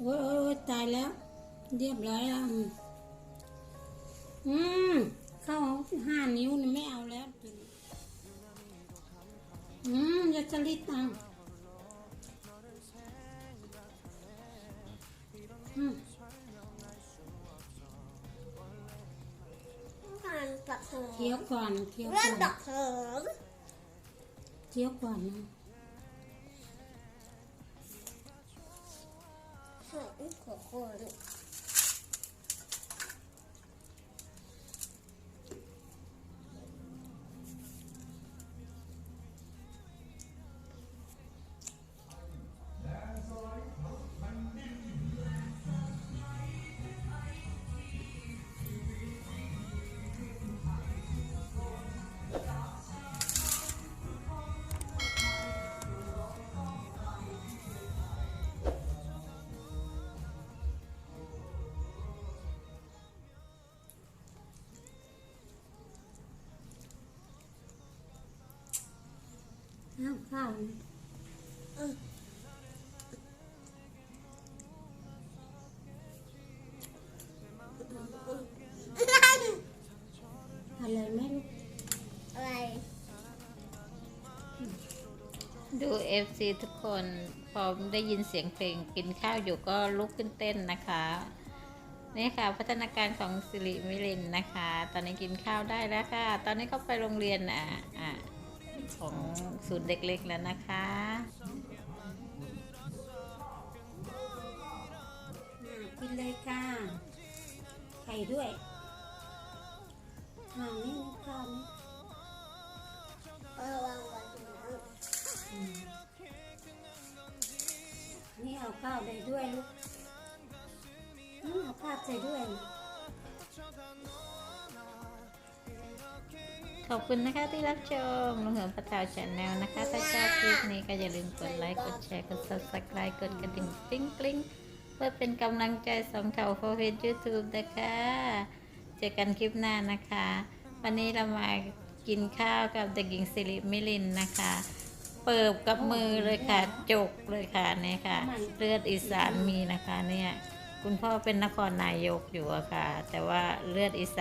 โอ้ยโอ้ยโอ้ยตายแล้ว เรียบร้อยแล้ว อืมอืมเข้าห้านิ้วนี่ไม่เอาแล้วตัวนี้อืมอย่าจะรีดตังอืมทานกับเธอเคี้ยวก่อนเคี้ยวเล่ก่อนนกับเธอเคี้ยวก่อนนะ อมหั นอ้าวข้าวนะอะไรไหมลูกอะไร ดู FC ทุกคนพอได้ยินเสียงเพลงกินข้าวอยู่ก็ลุกขึ้นเต้นนะคะ นี่ค่ะ พัฒนาการของสิริมิลินนะคะ ตอนนี้กินข้าวได้แล้วค่ะ ตอนนี้ก็ไปโรงเรียนอะอะ ของศูนย์เด็กเล็กแล้วนะคะ กินเลยค่ะ ไข่ด้วยอ่านี่นี่ข้าวนี่อาวางไว้ตรงนั้นอืมนี่เอาข้าวใส่ด้วยลูก ขอบคุณนะคะที่รับชมลุงเหิมประทาวชแนลนะคะ ถ้าชอบคลิปนี้ก็อย่าลืมกดไลค์ กดแชร์ กด subscribe กดกระดิ่งกริ๊งกริ๊งเพื่อเป็นกำลังใจส่งเท่าโฟเฟนยูทูบนะคะ เจอกันคลิปหน้านะคะ วันนี้เรามากินข้าวกับเด็กหญิงสิริมิลินนะคะ เปิบกับมือเลยค่ะ จกเลยค่ะเนี่ยค่ะ เลือดอีสานมีนะคะเนี่ย คุณพ่อเป็นนครนายกอยู่อะค่ะ แต่ว่าเลือดอีสาน